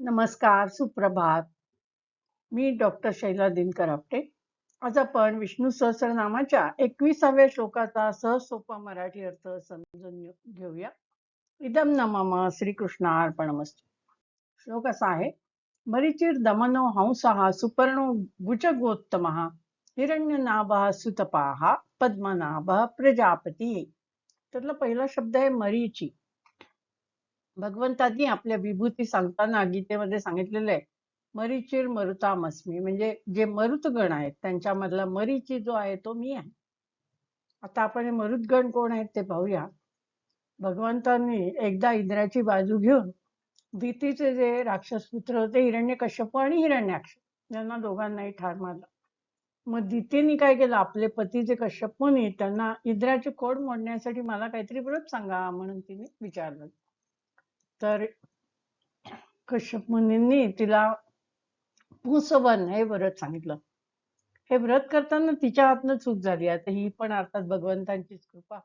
नमस्कार, सुप्रभात. मी डॉक्टर शैला दिनकर आपटे. आज आपण विष्णू सहस्रनामाच्या 21व्या श्लोकाचा सहज सोपा मराठी अर्थ समजून घेऊया. इदम नमः श्रीकृष्णार्पणमस्तु. श्लोक असा आहे मरिचिर दमनो हंसः सुपर्णो भुजगोत्तमः हिरण्यनाभः सुतपाः पद्मनाभः प्रजापती त्यातला पहिला शब्द आहे मरीची भगवंतांनी आपल्या विभूती सांगताना गीतेमध्ये सांगितलेलं आहे मरीचिर मरुतामस्मी. म्हणजे जे मरुतगण आहेत त्यांच्यामधला मरीची जो आहे तो मी आहे. आता आपण हे मरुतगण कोण आहेत ते पाहूया. भगवंतांनी एकदा इंद्राची बाजू घेऊन भीतीचे जे राक्षस पुत्र होते हिरण्य कश्यप आणि हिरण्याक्ष यांना दोघांनाही ठार मारलं. मग दितीने काय केलं? आपले पती जे कश्यप मुनी त्यांना इंद्राची कोड मोडण्यासाठी मला काहीतरी व्रत सांगा म्हणून तिने विचारलं. तर कश्यप मुनींनी तिला पुसवन हे व्रत सांगितलं. हे व्रत करताना तिच्या हातनं चूक झाली. आता ही पण अर्थात भगवंतांचीच कृपा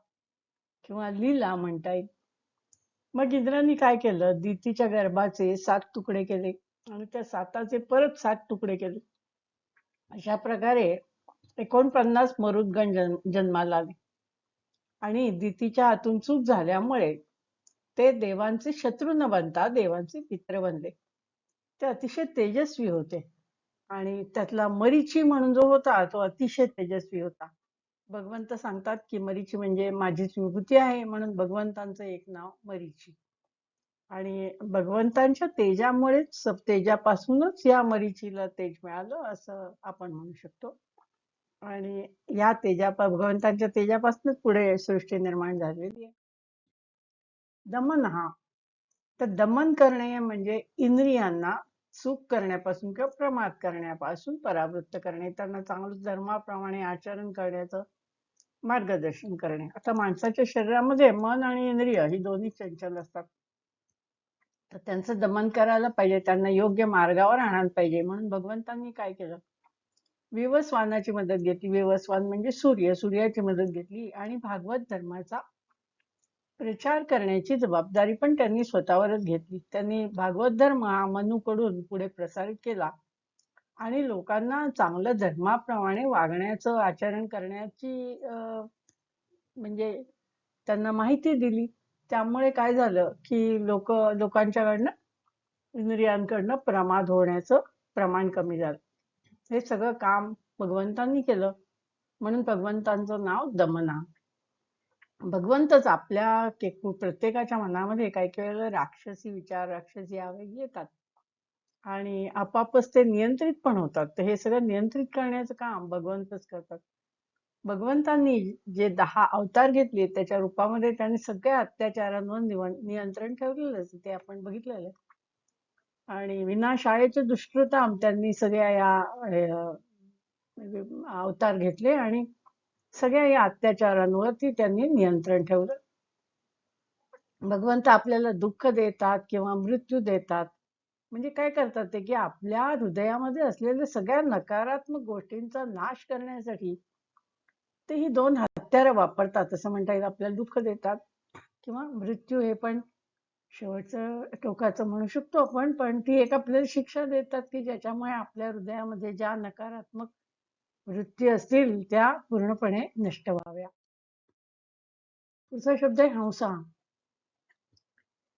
किंवा लीला म्हणता येईल. मग इंद्रांनी काय केलं? दितीच्या गर्भाचे सात तुकडे केले आणि त्या साताचे परत सात तुकडे केले. अशा प्रकारे एकोणपन्नास मरुदगण जन्माला आले. आणि दितीच्या हातून चूक झाल्यामुळे ते देवांचे शत्रू न बनता देवांचे मित्र बनले. ते अतिशय तेजस्वी होते. आणि त्यातला मरीची म्हणून जो होता तो अतिशय तेजस्वी होता. भगवंत सांगतात की मरीची म्हणजे माझीच विभूती आहे म्हणून भगवंतांचं एक नाव मरीची. आणि भगवंतांच्या तेजामुळेच तेजापासूनच या मरीचीला तेज मिळालं असं आपण म्हणू शकतो. आणि या तेजा भगवंतांच्या तेजापासूनच पुढे सृष्टी निर्माण झालेली आहे. दमन हा. तर दमन करणे म्हणजे इंद्रियांना सुख करण्यापासून किंवा प्रमाद करण्यापासून परावृत्त करणे. त्यांना चांगलं धर्माप्रमाणे आचरण करण्याचं मार्गदर्शन करणे. आता माणसाच्या शरीरामध्ये मन आणि इंद्रिय ही दोन्ही चंचल असतात. तर त्यांचं दमन करायला पाहिजे त्यांना योग्य मार्गावर आणायला पाहिजे. म्हणून भगवंतांनी काय केलं? विवस्वानाची मदत घेतली. विवस्वान म्हणजे सूर्य. सूर्याची मदत घेतली आणि भागवत धर्माचा प्रचार करण्याची जबाबदारी पण त्यांनी स्वतःवरच घेतली. त्यांनी भागवत धर्म हा मनूकडून पुढे प्रसारित केला आणि लोकांना चांगलं धर्माप्रमाणे वागण्याचं आचरण करण्याची म्हणजे त्यांना माहिती दिली. त्यामुळे काय झालं की लोक लोकांच्याकडनं इंद्रियांकडनं प्रमाद होण्याचं प्रमाण कमी झालं. हे सगळं काम भगवंतांनी केलं. म्हणून भगवंतांचं नाव दमना. भगवंतच आपल्या के- प्रत्येकाच्या मनामध्ये काही काही वेळेला राक्षसी विचार राक्षसी आवेग येतात. आणि आपापच ते नियंत्रित पण होतात. तर हे सगळं नियंत्रित करण्याचं काम भगवंतच करतात. भगवंतांनी जे दहा अवतार घेतले त्याच्या रूपामध्ये त्यांनी सगळ्या अत्याचारांवर नियंत्रण ठेवलेलंच ते आपण बघितलेलं आहे. आणि विनाशाळेचे दुष्कृताम त्यांनी सगळ्या या अवतार घेतले आणि सगळ्या या अत्याचारांवरती त्यांनी नियंत्रण ठेवलं. भगवंत आपल्याला दुःख देतात किंवा मृत्यू देतात. म्हणजे काय करतात ते की आपल्या हृदयामध्ये असलेल्या सगळ्या नकारात्मक गोष्टींचा नाश करण्यासाठी ते ही दोन हत्यारं वापरतात. असं म्हणता येईल. आपल्याला दुःख देतात किंवा मृत्यू हे पण शेवटचं टोकाचं म्हणू शकतो आपण. पण ती एक आपल्याला शिक्षा देतात की ज्याच्यामुळे आपल्या हृदयामध्ये ज्या नकारात्मक वृत्ती असतील त्या पूर्णपणे नष्ट व्हाव्या. पुढचा शब्द आहे हंसा.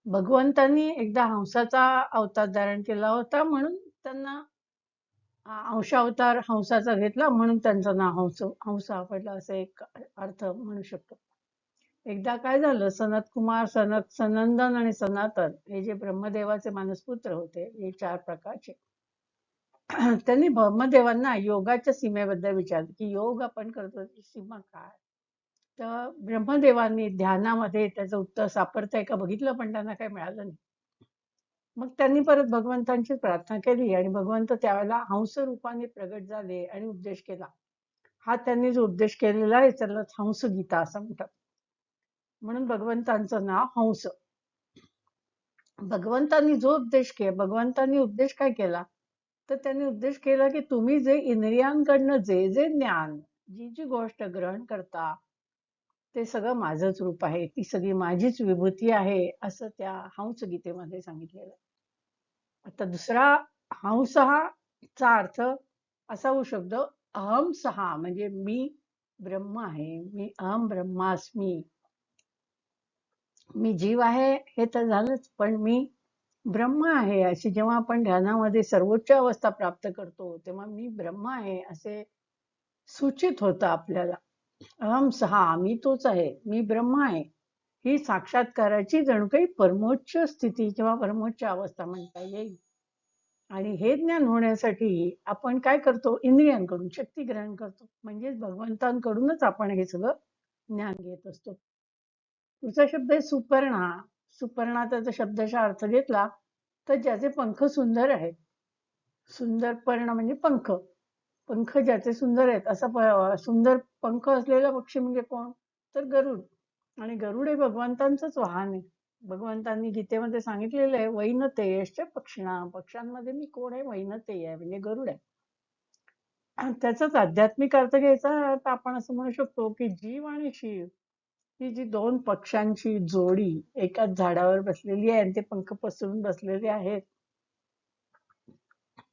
भगवंतांनी एकदा हंसाचा अवतार धारण केला होता म्हणून त्यांना अंशावतार हंसाचा घेतला म्हणून त्यांचं नाव हंस हंसा पडलं असं एक अर्थ म्हणू शकतो. एकदा काय झालं सनत कुमार सनत सनंदन आणि सनातन हे जे ब्रह्मदेवाचे मानसपुत्र होते हे चार प्रकारचे. त्यांनी ब्रह्मदेवांना योगाच्या सीमेबद्दल विचारलं की योग आपण करतो सीमा काय? तर ब्रह्मदेवांनी ध्यानामध्ये त्याचं उत्तर सापडतंय का बघितलं पण त्यांना काही मिळालं नाही. मग त्यांनी परत भगवंतांची प्रार्थना केली आणि भगवंत त्यावेळेला हंस रूपाने प्रगट झाले आणि उपदेश केला. हा त्यांनी जो उपदेश केलेला आहे त्याला हंस गीता असं म्हणतात. म्हणून भगवंतांचं नाव हंस. भगवंतांनी जो उपदेश केला भगवंतांनी उपदेश काय केला? तर त्यांनी उद्देश केला की तुम्ही जे इंद्रियांकडनं जे जे ज्ञान जी जी गोष्ट ग्रहण करता ते सगळं माझंच रूप आहे. ती सगळी माझीच विभूती आहे असं त्या हंस गीतेमध्ये सांगितलेलं आता दुसरा हंस हा चा अर्थ असा होऊ शकतो अहम सहा म्हणजे मी ब्रह्म आहे मी अहम ब्रह्मास्मी. मी जीव आहे हे तर झालंच पण मी ब्रह्म आहे अशी जेव्हा आपण ध्यानामध्ये सर्वोच्च अवस्था प्राप्त करतो तेव्हा मी ब्रह्म आहे असे सूचित होतं आपल्याला. अहम सहा मी तोच आहे मी ब्रह्म आहे. ही साक्षात्काराची जणू काही परमोच्च स्थिती किंवा परमोच्च अवस्था म्हणता येईल. आणि हे ज्ञान होण्यासाठी आपण काय करतो? इंद्रियांकडून शक्ती ग्रहण करतो. म्हणजेच भगवंतांकडूनच आपण हे सगळं ज्ञान घेत असतो. पुढचा शब्द आहे सुपर्णा. सुपर्णा त्याचा शब्दाचा अर्थ घेतला तर ज्याचे पंख सुंदर आहेत. सुंदर पर्ण म्हणजे पंख. पंख ज्याचे सुंदर आहेत असा सुंदर पंख असलेला पक्षी म्हणजे कोण? तर गरुड. आणि गरुड हे भगवंतांचंच वाहन आहे. भगवंतांनी गीतेमध्ये सांगितलेलं आहे वैनतेयश्च पक्षिणा. पक्ष्यांमध्ये मी कोण आहे? वैनतेय आहे म्हणजे गरुड आहे. त्याचाच आध्यात्मिक अर्थ घ्यायचा तर आपण असं म्हणू शकतो की जीव आणि शिव ही जी दोन पक्ष्यांची जोडी एकाच झाडावर बसलेली आहे आणि ते पंख पसरून बसलेले आहेत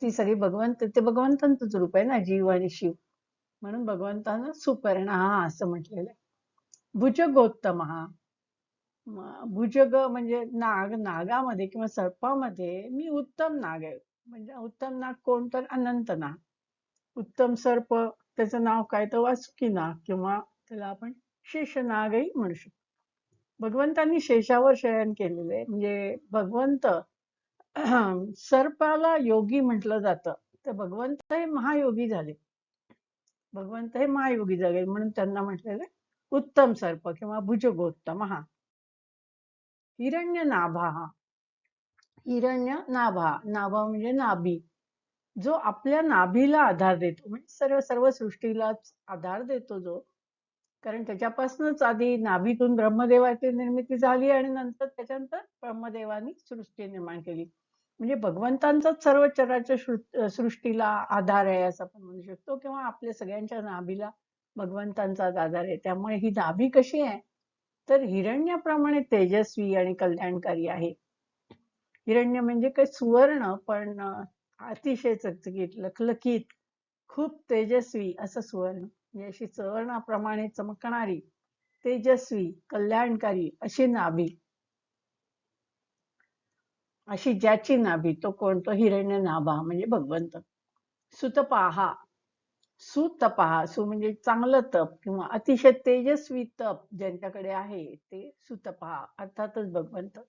ती सगळी भगवंत ते भगवंतांचंच रूप आहे ना जीव आणि शिव. म्हणून भगवंतानं सुपर्ण हा असं म्हटलेलं आहे. भुजगोत्तम हा भुजग म्हणजे नाग नागामध्ये किंवा सर्पामध्ये मी उत्तम नाग आहे. म्हणजे उत्तम नाग कोण तर अनंत नाग. उत्तम सर्प त्याचं नाव काय? तर वासुकी नाग किंवा त्याला आपण शेषनागही म्हणू शकतो. भगवंतांनी शेषावर शयन केलेले म्हणजे भगवंत सर्पाला योगी म्हटलं जातं. तर भगवंत हे महायोगी झाले. भगवंत हे महायोगी झाले म्हणून त्यांना म्हटलेले उत्तम सर्प किंवा भुजगोत्तम हा. हिरण्य नाभा हा. हिरण्य नाभा नाभा म्हणजे नाभी. जो आपल्या नाभीला आधार देतो म्हणजे सर्व सर्व सृष्टीलाच आधार देतो जो कारण त्याच्यापासूनच आधी नाभीतून ब्रह्मदेवाची निर्मिती झाली आणि नंतर त्याच्यानंतर ब्रह्मदेवानी सृष्टी निर्माण केली. म्हणजे भगवंतांचाच सर्व चराच्या सृष्टीला आधार आहे असं आपण म्हणू शकतो किंवा आपल्या सगळ्यांच्या नाभीला भगवंतांचाच आधार आहे. त्यामुळे ही नाभी कशी आहे? तर हिरण्याप्रमाणे तेजस्वी आणि कल्याणकारी आहे. हिरण्य म्हणजे काय सुवर्ण पण अतिशय चकचकीत लखलखीत खूप तेजस्वी असं सुवर्ण. म्हणजे अशी चमकणारी तेजस्वी कल्याणकारी अशी नाभी अशी ज्याची नाभी तो कोणतो हिरण्य नाभा म्हणजे भगवंत. सुतपाहा. सुतपहा सु म्हणजे चांगलं तप किंवा अतिशय तेजस्वी तप ज्यांच्याकडे आहे ते सुतपहा अर्थातच भगवंत.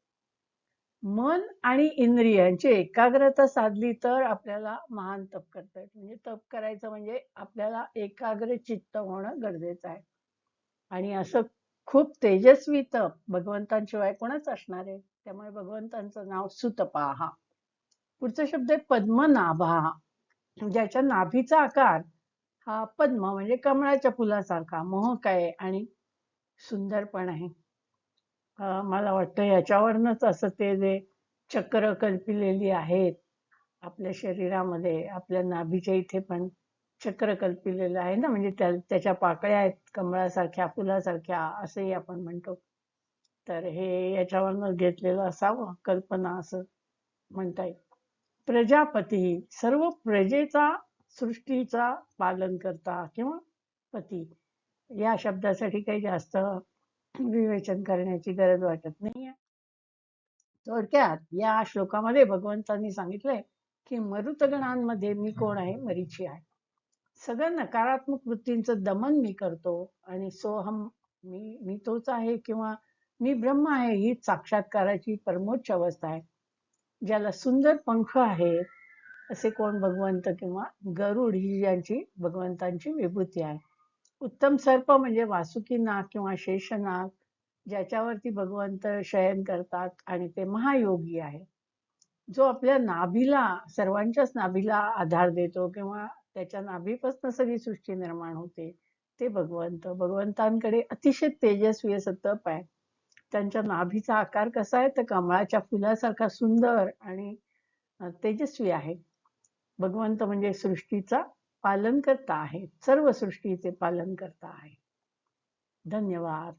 मन आणि इंद्रियांची एकाग्रता साधली तर आपल्याला महान तप करता येत. म्हणजे तप करायचं म्हणजे आपल्याला एकाग्र चित्त होणं गरजेचं आहे. आणि असं खूप तेजस्वी तप भगवंतांशिवाय कोणच असणार आहे. त्यामुळे भगवंतांचं नाव सुतपाहा. पुढचा शब्द आहे पद्मनाभा. ज्याच्या नाभीचा आकार हा पद्म म्हणजे कमळाच्या फुलासारखा. मोहक आहे आणि सुंदर पण आहे. मला वाटतं याच्यावरनच असं ते जे चक्र कल्पिलेली आहेत आपल्या शरीरामध्ये आपल्या नाभीच्या इथे पण चक्र कल्पिलेलं आहे ना? म्हणजे त्या त्याच्या पाकळ्या आहेत कमळासारख्या फुलासारख्या असंही आपण म्हणतो. तर हे याच्यावरनं घेतलेलं असावं कल्पना असं म्हणता येईल. प्रजापती सर्व प्रजेचा सृष्टीचा पालन करता किंवा पती या शब्दासाठी काही जास्त विवेचन करण्याची गरज वाटत नाहीये. थोडक्यात या श्लोकामध्ये भगवंतांनी सांगितलंय की मरुतगणांमध्ये मी कोण आहे? मरीची आहे. सगळं नकारात्मक वृत्तींचं दमन मी करतो आणि सोहम मी मी तोच आहे किंवा मी ब्रह्म आहे ही साक्षात्काराची परमोच्च अवस्था आहे. ज्याला सुंदर पंख आहेत असे कोण भगवंत किंवा गरुड ही यांची भगवंतांची विभूती आहे. उत्तम सर्प म्हणजे वासुकी नाग किंवा शेषनाग ज्याच्यावरती भगवंत शयन करतात आणि ते महायोगी आहे जो आपल्या नाभीला सर्वांच्याच नाभीला आधार देतो किंवा त्याच्या नाभीपासून सगळी सृष्टी निर्माण होते ते भगवंत. भगवंतांकडे अतिशय तेजस्वी असं तप आहे. त्यांच्या नाभीचा आकार कसा आहे? तर कमळाच्या फुलासारखा सुंदर आणि तेजस्वी आहे. भगवंत म्हणजे सृष्टीचा पालन करता आहेत. सर्व सृष्टीचे पालन करता आहे धन्यवाद.